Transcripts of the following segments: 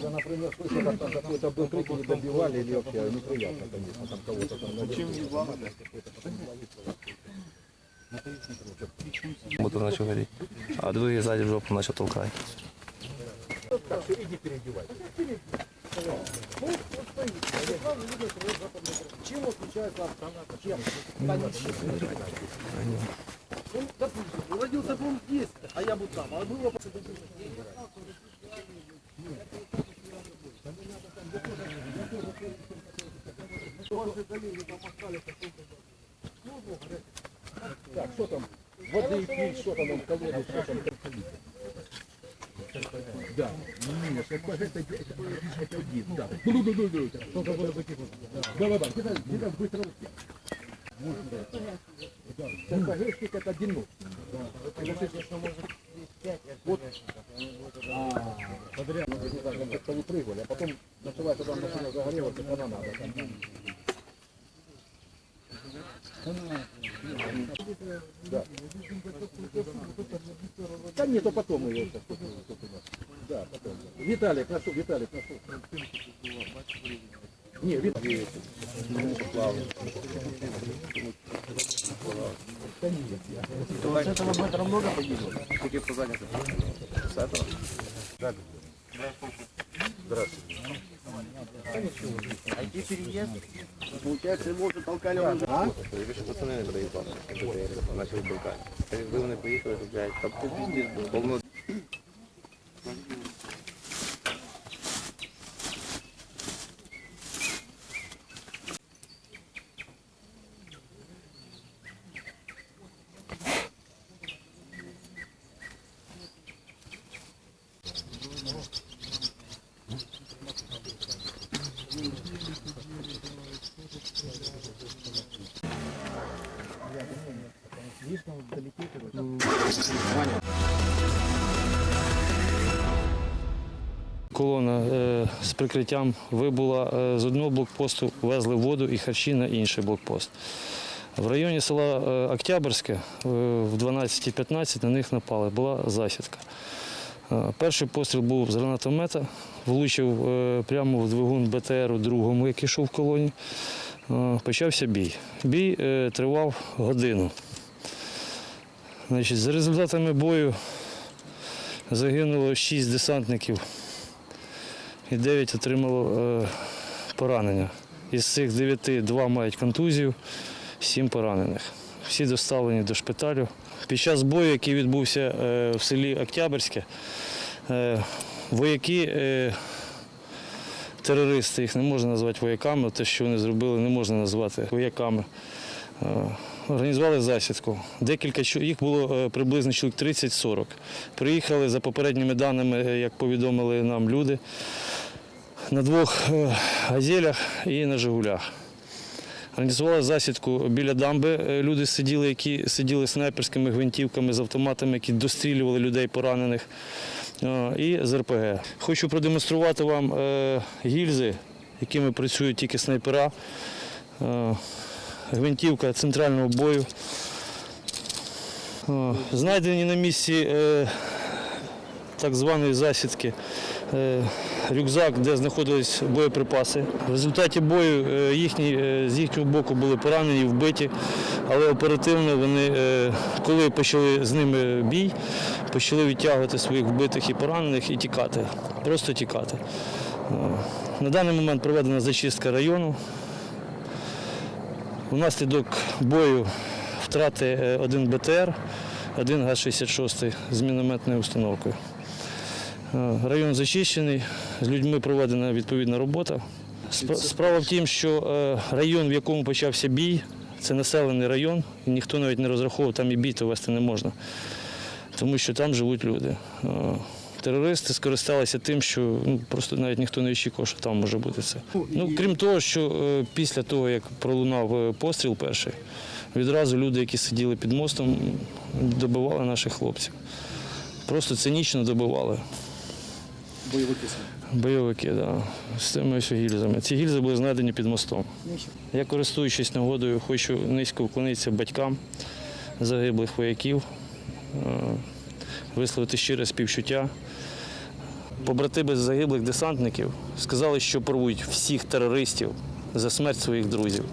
Я, например, слышал, как там какой-то был крик, или добивали, или вообще неприятно, конечно, там кого-то там Чем не начал гореть. А другие сзади в жопу начал толкать. Так, все, иди переодевай. Чем отличается автомат? Чем? Ну, допустим, родился бы он здесь, а я бы там, а было бы... Так, что там? Воды пить, что там, он колодец, что там? это, это, да. Давай, давай, где-то, где-то быстро успех. Сапожечник это одиночный. Вы понимаете, вот. Подряд, как-то выпрыгивали, а потом началась эта машина загорелась. Да. Да нет, а потом ее. Да, потом. Виталик, нашел, Виталик, нашел. Не, Виталик. С этого метра много погибло? Какие показания? С этого? А где переезд? Получается, его уже толкали уже. А? Більше пацани не доїбали. Почали толкати. Якби вони поїхали, то, блядь, там ти піздець був. Повно Колона е, з прикриттям вибула е, з одного блокпосту, везли воду і харчі на інший блокпост. В районі села е, Октябрьське е, в 12.15 на них напали, була засідка. Е, Перший постріл був з гранатомета, влучив е, прямо в двигун БТРу другому, який йшов в колоні. Е, Почався бій. Бій е, тривав годину. Значить, за результатами бою загинуло 6 десантників і 9 отримало е, поранення. Із цих 9 два мають контузію, 7 поранених. Всі доставлені до шпиталю. Під час бою, який відбувся е, в селі Октябрьське, е, вояки, терористи, їх не можна назвати вояками, те, що вони зробили, не можна назвати вояками. Організували засідку. Декілька їх було е, приблизно чоловік 30-40. Приїхали за попередніми даними, е, як повідомили нам люди, на двох е, газелях і на Жигулях. Організували засідку біля дамби. Люди сиділи, які сиділи снайперськими гвинтівками з автоматами, які дострілювали людей поранених. І з РПГ. Хочу продемонструвати вам гільзи, якими працюють тільки снайпера. Гвинтівка центрального бою. Знайдені на місці е, так званої засідки е, рюкзак, де знаходились боєприпаси. В результаті бою е, їхні, з їхнього боку були поранені, вбиті, але оперативно вони, коли почали з ними бій, почали відтягувати своїх вбитих і поранених і тікати, просто тікати. На даний момент проведена зачистка району. Внаслідок бою втрати е, один БТР, один ГАЗ-66 з мінометною установкою. Е, Район зачищений, з людьми проведена відповідна робота. Спра- Справа в тім, що е, район, в якому почався бій, це населений район, і ніхто навіть не розраховував, там і бій то вести не можна, тому що там живуть люди. Терористи скористалися тим, що ну, просто навіть ніхто не очікував, що там може бути це. Ну, крім того, що е, після того, як пролунав е, постріл перший, відразу люди, які сиділи під мостом, добивали наших хлопців. Просто цинічно добивали. Бойовики. Бойовики, да, з тими ось гільзами. Ці гільзи були знайдені під мостом. Я, користуючись нагодою, хочу низько вклонитися батькам загиблих вояків, е, висловити щире співчуття. Побратими загиблих десантників сказали, що порвуть всіх терористів за смерть своїх друзів.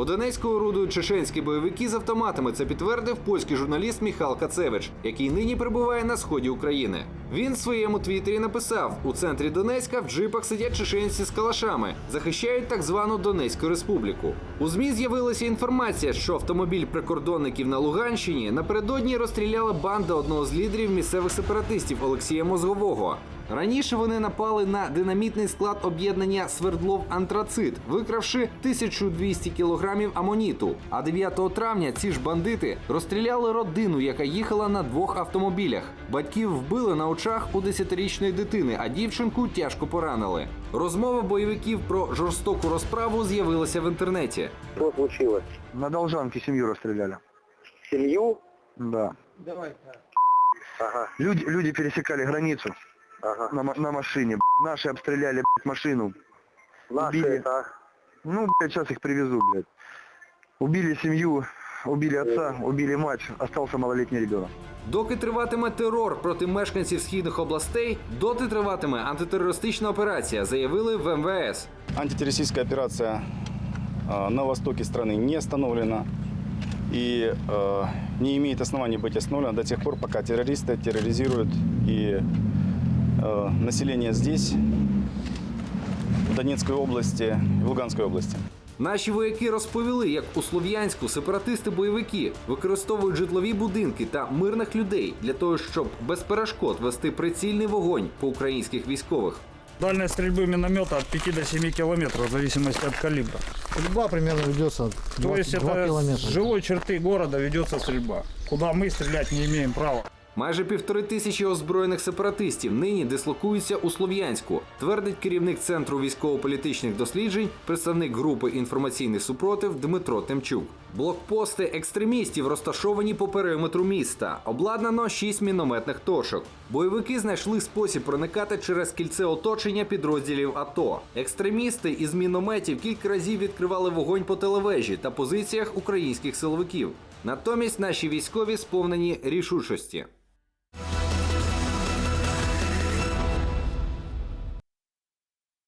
У Донецьку орудують чеченські бойовики з автоматами. Це підтвердив польський журналіст Міхал Кацевич, який нині перебуває на сході України. Він в своєму твіттері написав: у центрі Донецька в джипах сидять чеченці з калашами, захищають так звану Донецьку республіку. У змі з'явилася інформація, що автомобіль прикордонників на Луганщині напередодні розстріляла банда одного з лідерів місцевих сепаратистів Олексія Мозгового. Раніше вони напали на динамітний склад об'єднання Свердлов Антрацит, викравши 1200 кілограмів амоніту. А 9 травня ці ж бандити розстріляли родину, яка їхала на двох автомобілях. Батьків вбили на очах у 10-річної дитини, а дівчинку тяжко поранили. Розмова бойовиків про жорстоку розправу з'явилася в інтернеті. Что случилось? На Должанке семью расстреляли. Семью? Да. Ага, Люди, люди пересекали границу ага. на, ма- на машине. б***ь. Наши обстреляли б***ь, машину. Наши Убили. это... Ну, блядь, сейчас их привезу, блядь. Убили семью, убили отца, убили мать, остался малолетний ребенок. Доки триватиме терор проти мешканців східних областей, доти триватиме антитерористична операція, заявили в МВС. Антитеррористическая операция э, на востоке страны не остановлена и э, не имеет оснований быть остановлена до тех пор, пока террористы терроризируют и э, население здесь, в Донецкой области, в Луганской области. Наші вояки розповіли, як у Слов'янську сепаратисти-бойовики використовують житлові будинки та мирних людей для того, щоб без перешкод вести прицільний вогонь по українських військових. Дальность стрельбы миномета от 5 до 7 километров в зависимости от калибра. Стрельба примерно ведется 2, То есть это с жилой черты города ведется стрельба, куда мы стрелять не имеем права. Майже півтори тисячі озброєних сепаратистів нині дислокуються у Слов'янську, твердить керівник центру військово-політичних досліджень, представник групи інформаційний супротив Дмитро Темчук. Блокпости екстремістів розташовані по периметру міста. Обладнано шість мінометних точок. Бойовики знайшли спосіб проникати через кільце оточення підрозділів АТО. Екстремісти із мінометів кілька разів відкривали вогонь по телевежі та позиціях українських силовиків. Натомість наші військові сповнені рішучості.